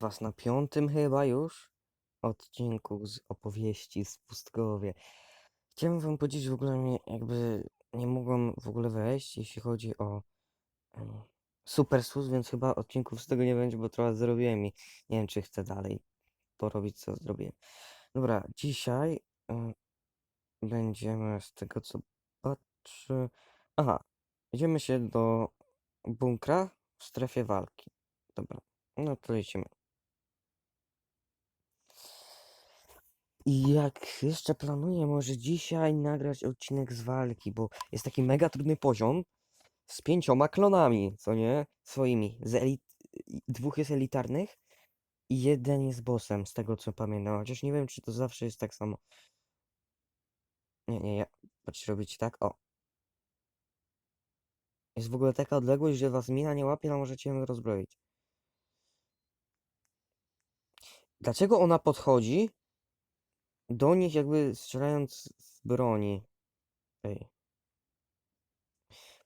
was na piątym chyba już odcinku z opowieści z Pustkowie. Chciałem wam powiedzieć, w ogóle jakby nie mogłem w ogóle wejść, jeśli chodzi o em, Super SUS, więc chyba odcinków z tego nie będzie, bo trochę zrobiłem i nie wiem, czy chcę dalej porobić, co zrobiłem. Dobra, dzisiaj em, będziemy z tego, co patrzę... Aha, idziemy się do bunkra w strefie walki. Dobra, no to lecimy. I jak jeszcze planuję, może dzisiaj nagrać odcinek z walki, bo jest taki mega trudny poziom z pięcioma klonami, co nie? Swoimi. Z elit... Dwóch jest elitarnych i jeden jest bossem, z tego co pamiętam. Chociaż nie wiem, czy to zawsze jest tak samo. Nie, nie, ja. Patrzcie, robić tak. O. Jest w ogóle taka odległość, że was mina nie łapie, a możecie ją rozbroić. Dlaczego ona podchodzi do nich jakby strzelając z broni? Ej.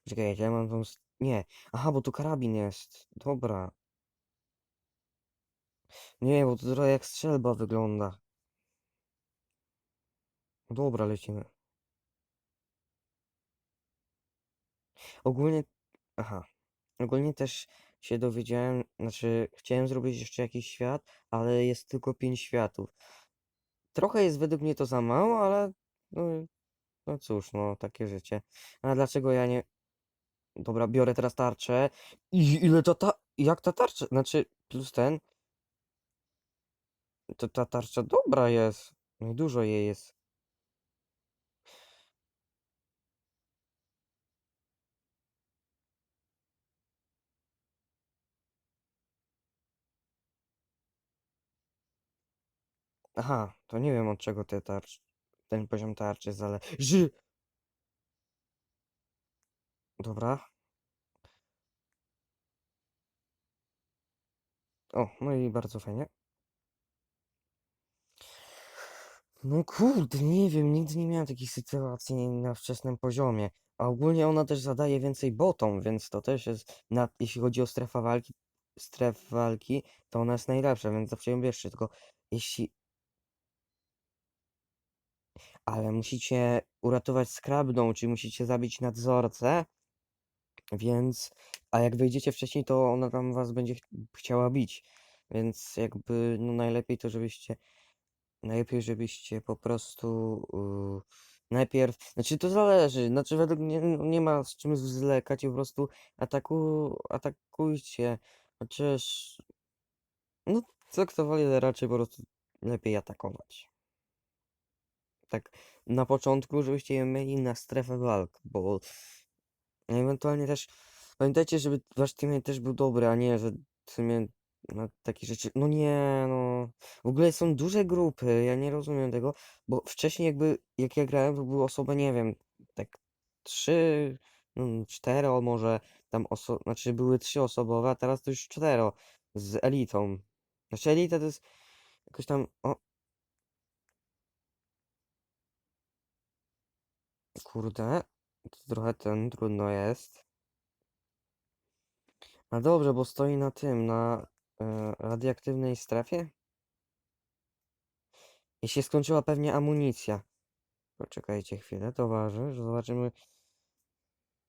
Czekajcie, ja mam tą... Nie. Aha, bo tu karabin jest. Dobra. Nie, bo to trochę jak strzelba wygląda. Dobra, lecimy. Ogólnie... Aha. Ogólnie też się dowiedziałem, znaczy chciałem zrobić jeszcze jakiś świat, ale jest tylko pięć światów. Trochę jest według mnie to za mało, ale no, no cóż, no takie życie. A dlaczego ja nie... Dobra, biorę teraz tarczę. I ile to ta... Jak ta tarcza? Znaczy, plus ten... To ta tarcza dobra jest. No i dużo jej jest. Aha, to nie wiem od czego te tarcz... ten poziom tarczy zależy. Dobra. O, no i bardzo fajnie. No kurde, nie wiem, nigdy nie miałem takich sytuacji na wczesnym poziomie. A ogólnie ona też zadaje więcej botom, więc to też jest, na, jeśli chodzi o strefę walki, stref walki, to ona jest najlepsza, więc zawsze ją bierzcie, tylko jeśli... Ale musicie uratować skrabną, czyli musicie zabić nadzorcę, więc... A jak wyjdziecie wcześniej, to ona tam was będzie ch- chciała bić, więc jakby, no najlepiej to, żebyście Najlepiej, żebyście po prostu yy, najpierw, znaczy to zależy, znaczy według mnie no, nie ma z czym zwlekać, po prostu ataku, atakujcie, chociaż no co kto woli, raczej po prostu lepiej atakować. Tak na początku, żebyście je mieli na strefę walk, bo ewentualnie też pamiętajcie, żeby wasz teammate też był dobry, a nie, że w sumie na takie rzeczy. No nie, no. W ogóle są duże grupy, ja nie rozumiem tego, bo wcześniej jakby, jak ja grałem, to były osoby, nie wiem, tak trzy, no, cztero może tam oso... znaczy były trzy osobowe, a teraz to już cztero z elitą. Znaczy elita to jest jakoś tam, o. Kurde, to trochę ten trudno jest. A dobrze, bo stoi na tym, na e, radioaktywnej strefie? I się skończyła pewnie amunicja. Poczekajcie chwilę, to waży, że zobaczymy.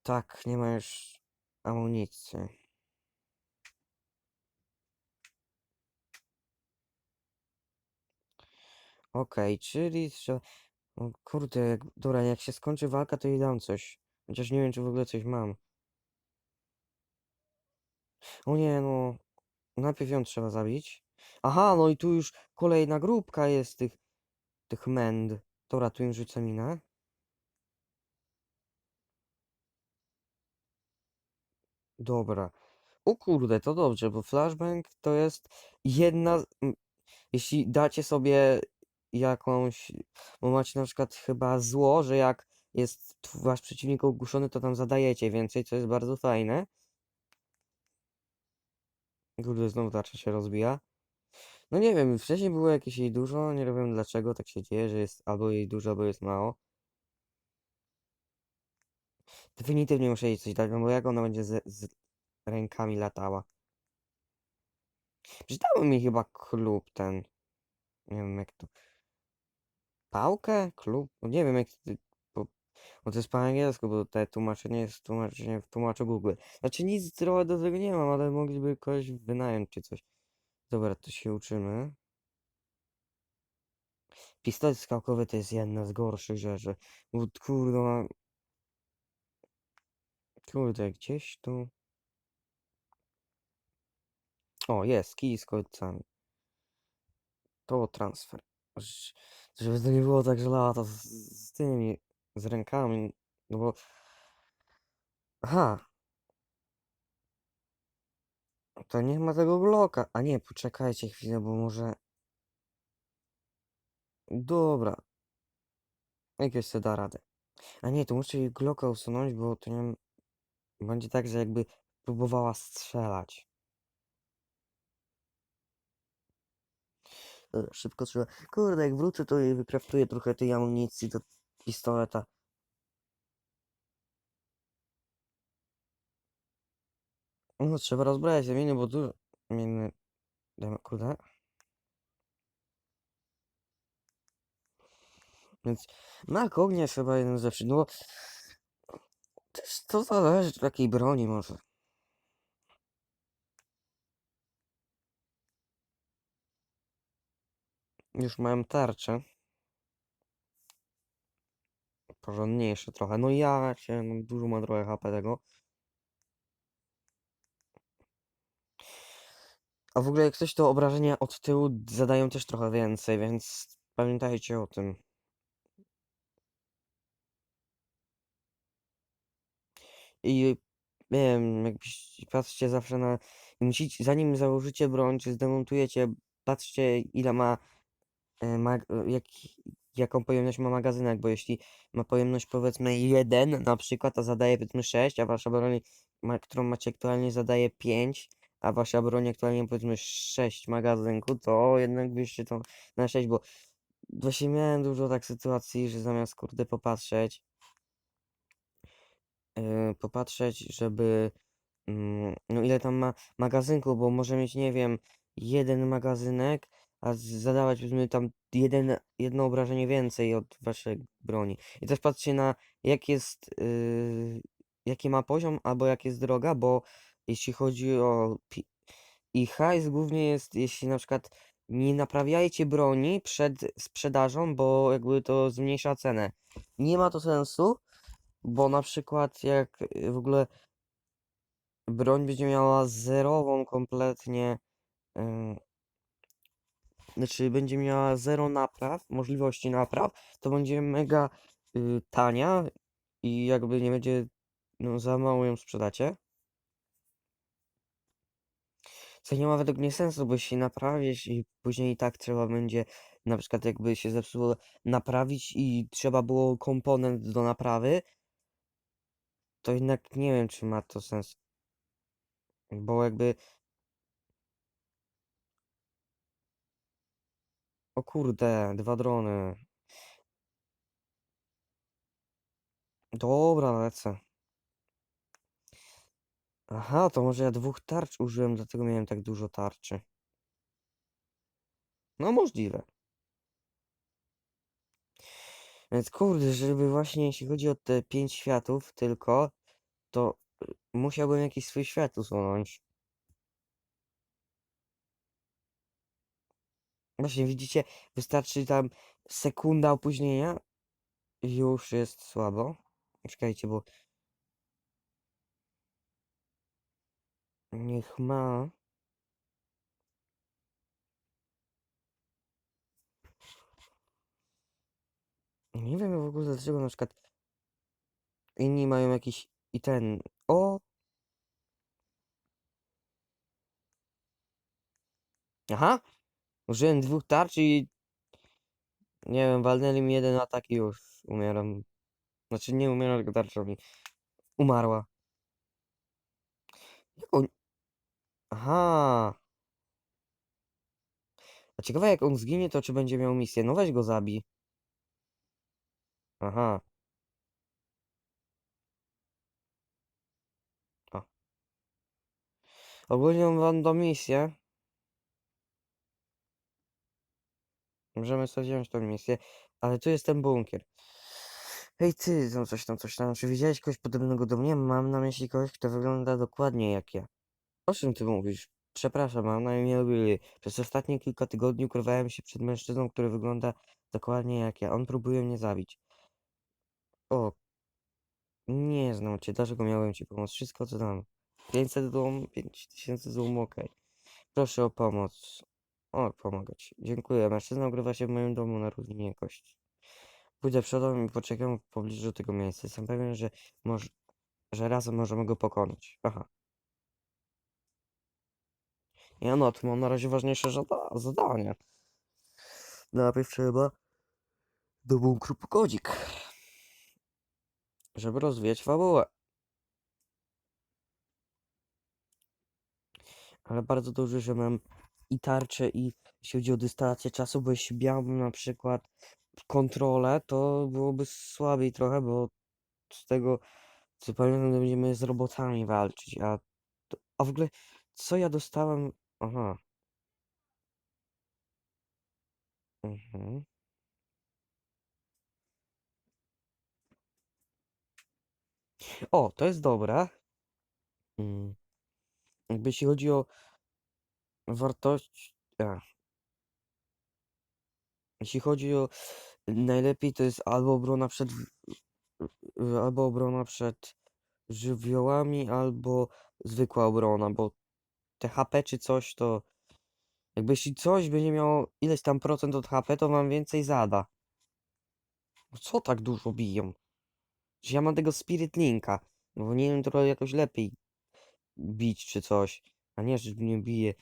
Tak, nie ma już amunicji. Okej, czyli że... O kurde, jak... dobra, jak się skończy walka, to jej dam coś. Chociaż nie wiem, czy w ogóle coś mam. O nie, no. Najpierw ją trzeba zabić. Aha, no i tu już kolejna grupka jest tych... tych mend. Dobra, tu im rzucę minę. Dobra. O kurde, to dobrze, bo flashbang to jest jedna. Jeśli dacie sobie jakąś. Bo macie na przykład chyba zło, że jak jest wasz przeciwnik ogłuszony, to tam zadajecie więcej, co jest bardzo fajne. Kurde, znowu tarcza się rozbija. No nie wiem, wcześniej było jakieś jej dużo, nie wiem dlaczego tak się dzieje, że jest albo jej dużo, albo jest mało. Definitywnie muszę jej coś dać, no bo jak ona będzie z, z rękami latała. Przeczytałem mi chyba klub ten. Nie wiem jak to. Pałkę? Klub? No nie wiem jak bo, bo to jest po angielsku, bo te tłumaczenie jest tłumaczenie w tłumaczu Google. Znaczy nic trochę do tego nie mam, ale mogliby kogoś wynająć czy coś. Dobra, to się uczymy. Pistolet skałkowy to jest jedna z gorszych rzeczy. Bo kurde, ma- kurde, gdzieś tu. O, jest, kij z kolcami. To transfer. Żeby to nie było tak, że lata z, z tymi, z rękami, no bo... Aha. To nie ma tego Glocka. A nie, poczekajcie chwilę, bo może... Dobra. Jakoś sobie da radę. A nie, to muszę jej Glocka usunąć, bo to nie. Będzie tak, że jakby próbowała strzelać. Szybko trzeba... Kurde, jak wrócę, to wykraftuję trochę tej amunicji do pistoleta. No, trzeba rozbrać miny, bo dużo... Miny... Kurde. Więc mak ognia jest chyba jeden z lepszych, no bo... Też to zależy od jakiej broni może. Już mają tarczę. Porządniejsze trochę. No ja się, no dużo ma trochę HP tego. A w ogóle jak coś to obrażenia od tyłu zadają też trochę więcej, więc pamiętajcie o tym. I nie wiem, jakbyś patrzcie zawsze na. Musicie, zanim założycie broń, czy zdemontujecie, patrzcie ile ma. Mag, e, jak, jaką pojemność ma magazynek, bo jeśli ma pojemność powiedzmy 1 na przykład, a zadaje powiedzmy 6, a wasza broń, ma, którą macie aktualnie zadaje 5, a wasza broń aktualnie powiedzmy 6 magazynku, to jednak byście to na 6, bo właśnie miałem dużo tak sytuacji, że zamiast kurde popatrzeć, yy, popatrzeć, żeby mm, no ile tam ma magazynku, bo może mieć, nie wiem, jeden magazynek, a zadawać powiedzmy tam jeden, jedno obrażenie więcej od waszej broni. I też patrzcie na jak jest, yy, jaki ma poziom, albo jak jest droga, bo jeśli chodzi o i hajs głównie jest, jeśli na przykład nie naprawiajcie broni przed sprzedażą, bo jakby to zmniejsza cenę. Nie ma to sensu, bo na przykład jak y, w ogóle broń będzie miała zerową kompletnie, yy, znaczy będzie miała zero napraw, możliwości napraw, to będzie mega y, tania i jakby nie będzie, no za mało ją sprzedacie. Co nie ma według mnie sensu, bo jeśli naprawisz i później i tak trzeba będzie, na przykład jakby się zepsuło, naprawić i trzeba było komponent do naprawy, to jednak nie wiem, czy ma to sens. Bo jakby, o kurde, dwa drony. Dobra, lecę. Aha, to może ja dwóch tarcz użyłem, dlatego miałem tak dużo tarczy. No możliwe. Więc kurde, żeby właśnie jeśli chodzi o te pięć światów tylko, to y, musiałbym jakiś swój świat usunąć. Właśnie widzicie, wystarczy tam sekunda opóźnienia już jest słabo. Czekajcie, bo niech ma. Nie wiem w ogóle dlaczego na przykład inni mają jakiś i ten. O! Aha! Użyłem dwóch tarcz i nie wiem, walnęli mi jeden atak i już umieram. Znaczy nie umieram, tylko tarcza mi umarła. Jak on... Aha! A ciekawe jak on zginie, to czy będzie miał misję. No weź go zabij. Aha. O. Ogólnie mam wam do misję. Możemy sobie wziąć tą misję, ale tu jest ten bunkier. Hej ty, no coś tam, coś tam. Czy widziałeś kogoś podobnego do mnie? Mam na myśli kogoś, kto wygląda dokładnie jak ja. O czym ty mówisz? Przepraszam, mam na imię Willy. Przez ostatnie kilka tygodni ukrywałem się przed mężczyzną, który wygląda dokładnie jak ja. On próbuje mnie zabić. O, nie znam cię, dlaczego miałem ci pomóc? Wszystko co dam. 500 złom, 5000 złom, okej. Proszę o pomoc. O, pomagać. Dziękuję. Mężczyzna ukrywa się w moim domu na równinie kości. Pójdę przodem i poczekam w pobliżu tego miejsca. Jestem pewien, że, może, że razem możemy go pokonać. Aha. Ja no, tu mam na razie ważniejsze żada zadania. Najpierw trzeba do bunkru po kodzik. Żeby rozwijać fabułę. Ale bardzo dobrze, że mam i tarczę, i jeśli chodzi o dystylację czasu, bo jeśli miałbym na przykład kontrolę, to byłoby słabiej trochę, bo z tego co pamiętam, będziemy z robotami walczyć, a, to- a w ogóle co ja dostałem? Aha. Mhm. O, to jest dobre. Mm. Jakby jeśli chodzi o wartość. A. Jeśli chodzi o najlepiej to jest albo obrona przed albo obrona przed żywiołami, albo zwykła obrona, bo te HP czy coś to jakby jeśli coś będzie miało ileś tam procent od HP, to wam więcej zada. No Co tak dużo biją? Że ja mam tego Spirit Linka, no bo nie wiem, trochę jakoś lepiej bić czy coś, a nie, że mnie bije.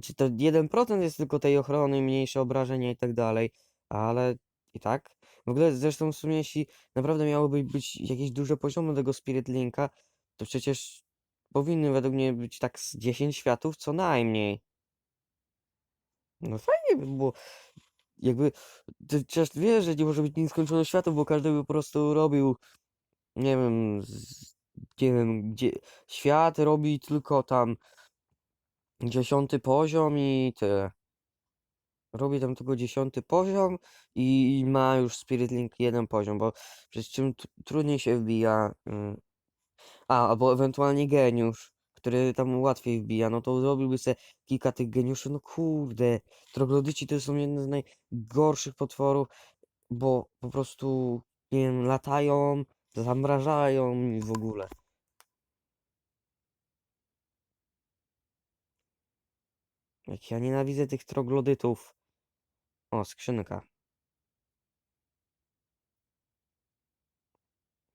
Znaczy to 1% jest tylko tej ochrony, mniejsze obrażenia i tak dalej, ale i tak. W ogóle zresztą w sumie jeśli naprawdę miałoby być jakieś duże poziomy tego Spirit Linka, to przecież powinny według mnie być tak z 10 światów co najmniej. No fajnie by było, jakby, ty przecież wiesz, że nie może być nieskończoność światów, bo każdy by po prostu robił, nie wiem, z, nie wiem, gdzie, świat robi tylko tam dziesiąty poziom i tyle. Robi tam tylko dziesiąty poziom i ma już Spirit Link jeden poziom, bo przecież czym tr- trudniej się wbija. mm, A, albo ewentualnie geniusz, który tam łatwiej wbija, no to zrobiłby sobie kilka tych geniuszy, no kurde. Troglodyci to są jedne z najgorszych potworów, bo po prostu, nie wiem, latają, zamrażają i w ogóle. Jak ja nienawidzę tych troglodytów. O, skrzynka.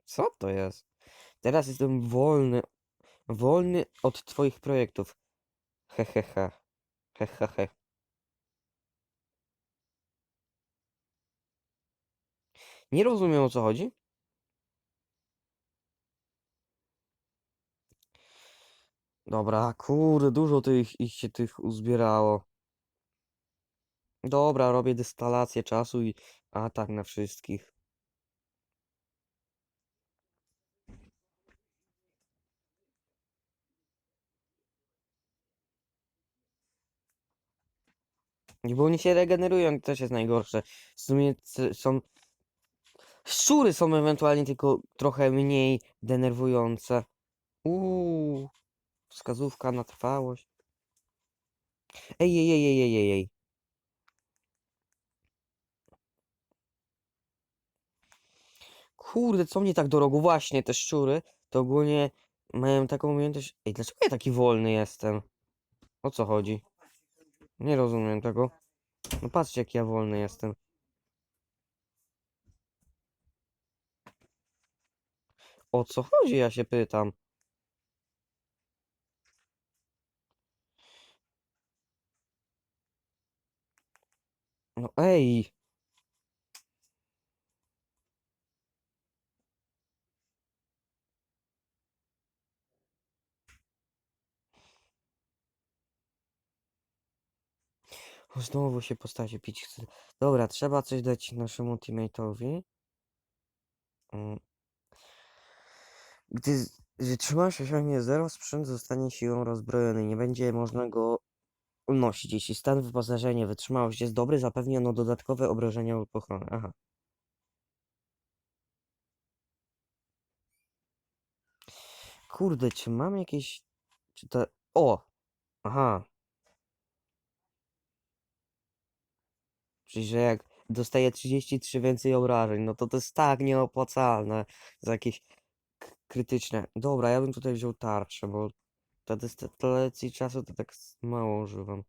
Co to jest? Teraz jestem wolny. Wolny od twoich projektów. Hehehe. Hehehe. Nie rozumiem o co chodzi. Dobra, kurde, dużo tych ich się tych uzbierało. Dobra, robię dystylację czasu i atak na wszystkich. Bo oni się regenerują, też jest najgorsze. W sumie są... Szczury są ewentualnie tylko trochę mniej denerwujące. Uuu, wskazówka na trwałość. Ej, ej, ej, ej, ej, ej. Kurde, co mnie tak do rogu? Właśnie, te szczury to ogólnie mają taką umiejętność... Ej, dlaczego ja taki wolny jestem? O co chodzi? Nie rozumiem tego. No patrzcie, jak ja wolny jestem. O co chodzi, ja się pytam. No ej! O, Znowu się postacie pić chce. Dobra, trzeba coś dać naszemu teammate'owi. Mm. Gdy z- wytrzymasz osiągnie 0, sprzęt zostanie siłą rozbrojony. Nie będzie można go nosić, jeśli stan wyposażenia wytrzymałość jest dobry, zapewni ono dodatkowe obrażenia lub ochronę. Aha. Kurde, czy mam jakieś... Czy to... O! Aha. Czyli, że jak dostaję 33 więcej obrażeń, no to to jest tak nieopłacalne za jakieś krytyczne. Dobra, ja bym tutaj wziął tarczę, bo ta dystalacji czasu to tak mało używam.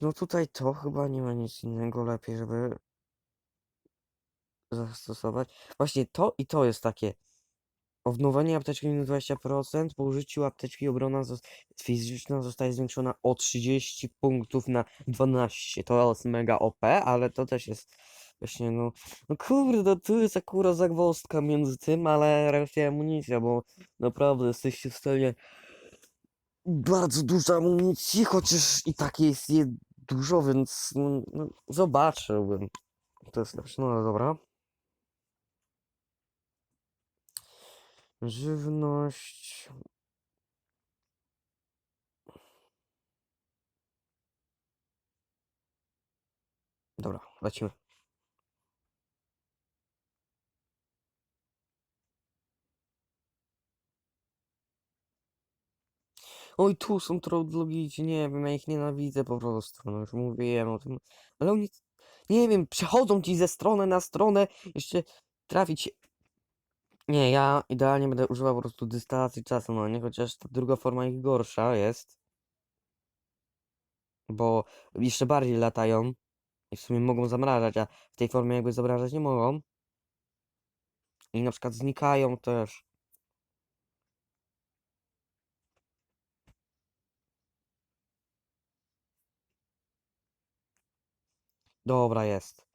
No tutaj to chyba nie ma nic innego lepiej, żeby zastosować. Właśnie to i to jest takie. Odnowienie apteczki minus 20%, po użyciu apteczki obrona fizyczna zostaje zwiększona o 30 punktów na 12. To jest mega OP, ale to też jest właśnie no, no kurde, tu jest akurat zagwozdka między tym, ale reszta amunicja, bo naprawdę jesteście w stanie bardzo dużo amunicji, chociaż i tak jest je dużo, więc no, no, zobaczyłbym. To jest lepsze, no dobra. Żywność. Dobra, lecimy. Oj, tu są troglodyci, nie wiem, ja ich nienawidzę po prostu, no już mówiłem o tym. Ale oni, nie wiem, przechodzą ci ze strony na stronę, jeszcze trafić. Nie, ja idealnie będę używał po prostu dystancji czasu, no nie, chociaż ta druga forma ich gorsza jest. Bo jeszcze bardziej latają i w sumie mogą zamrażać, a w tej formie jakby zamrażać nie mogą. I na przykład znikają też. Dobra, jest.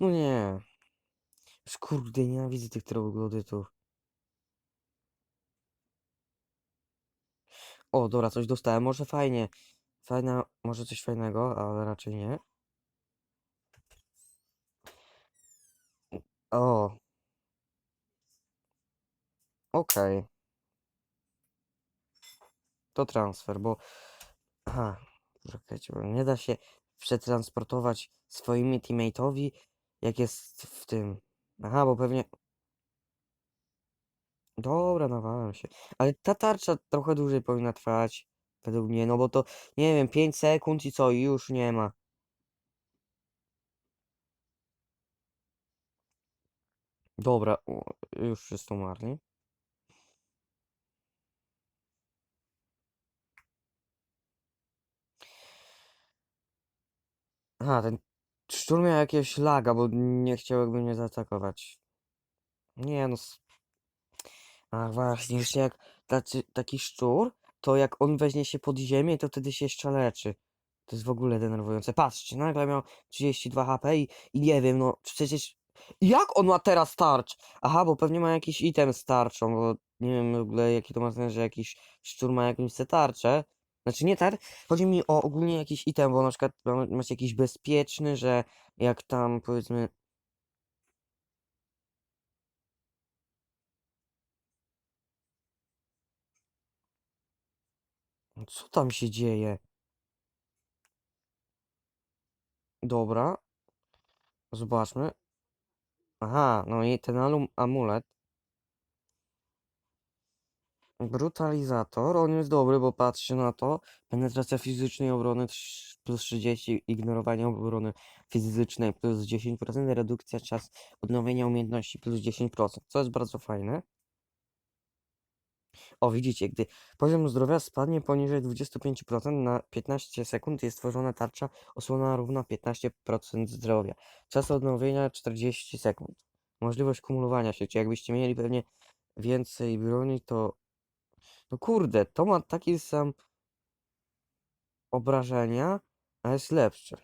No nie. Już kurde, nienawidzę tych troglodytów. O, dobra, coś dostałem. Może fajnie. Fajna, może coś fajnego, ale raczej nie. O. Okej. To transfer, bo... Aha. Czekajcie, bo nie da się przetransportować swoimi teammate'owi, jak jest w tym. Aha, bo pewnie... Dobra, nawałem się. Ale ta tarcza trochę dłużej powinna trwać. Według mnie, no bo to, nie wiem, 5 sekund i co, i już nie ma. Dobra, już wszyscy umarli. Aha, ten szczur miał jakiegoś laga, bo nie chciał jakby mnie zaatakować. Nie no. Ach właśnie, jeszcze jak tacy, taki szczur, to jak on weźmie się pod ziemię, to wtedy się jeszcze leczy. To jest w ogóle denerwujące. Patrzcie, nagle miał 32 HP i, i nie wiem, no przecież... Jak on ma teraz tarcz? Aha, bo pewnie ma jakiś item z tarczą, bo nie wiem w ogóle jaki to ma sens, że jakiś szczur ma jakąś tarczę. Znaczy nie tar... Chodzi mi o ogólnie jakiś item, bo na przykład ma- macie jakiś bezpieczny, że jak tam powiedzmy... Co tam się dzieje? Dobra. Zobaczmy. Aha, no i ten amulet. Brutalizator, on jest dobry, bo patrzcie na to. Penetracja fizycznej obrony plus 30, ignorowanie obrony fizycznej plus 10%, redukcja czas odnowienia umiejętności plus 10%, co jest bardzo fajne. O, widzicie, gdy poziom zdrowia spadnie poniżej 25% na 15 sekund, jest tworzona tarcza osłona równa 15% zdrowia. Czas odnowienia 40 sekund. Możliwość kumulowania się, czyli jakbyście mieli pewnie więcej broni, to... No kurde, to ma taki sam obrażenia, a jest lepsze.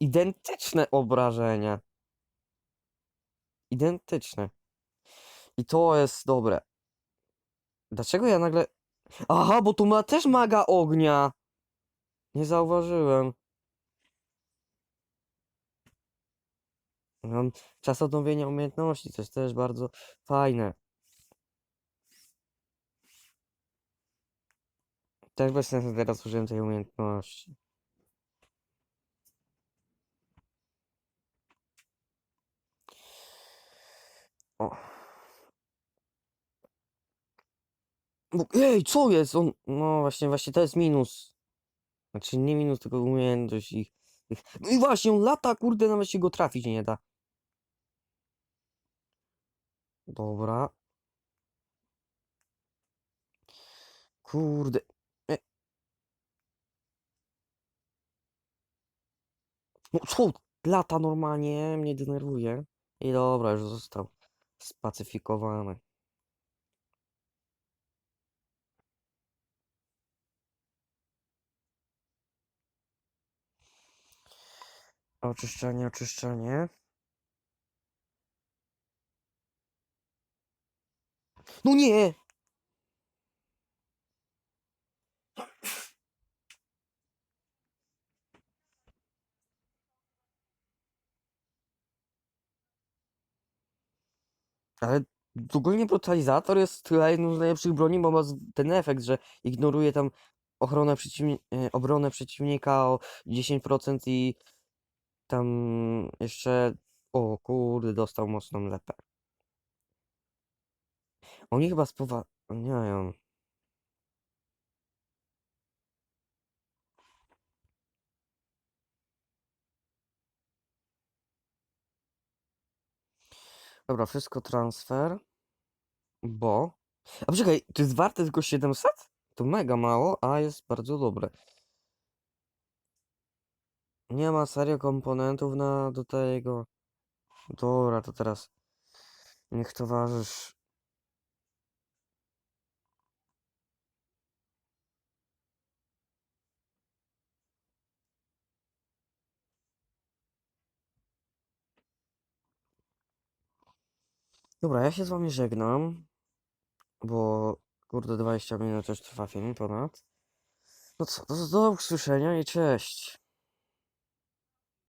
Identyczne obrażenia. Identyczne. I to jest dobre. Dlaczego ja nagle... Aha, bo tu ma też maga ognia. Nie zauważyłem. Czas odnowienia umiejętności, to jest też bardzo fajne. Też bez sensu teraz użyłem tej umiejętności. O. Bo- Ej, co jest? On, no właśnie, właśnie to jest minus. Znaczy nie minus, tylko umiejętność ich. ich. No i właśnie, on lata, kurde, nawet się go trafić nie da. Dobra. Kurde. No co? Lata normalnie, mnie denerwuje. I dobra, już został spacyfikowany. Oczyszczanie, oczyszczanie. No nie! Ale ogólnie brutalizator jest chyba jedną z najlepszych broni, bo ma ten efekt, że ignoruje tam ochronę przeciwni e, obronę przeciwnika o 10% i tam jeszcze. O kurde, dostał mocną lepę. Oni chyba spowalniają. Dobra, wszystko transfer. Bo. A poczekaj, to jest warte tylko 700? To mega mało, a jest bardzo dobre. Nie ma serio komponentów na do tego. Dobra, to teraz niech towarzysz. Dobra, ja się z wami żegnam, bo kurde 20 minut już trwa film ponad. No co, do, do usłyszenia i cześć.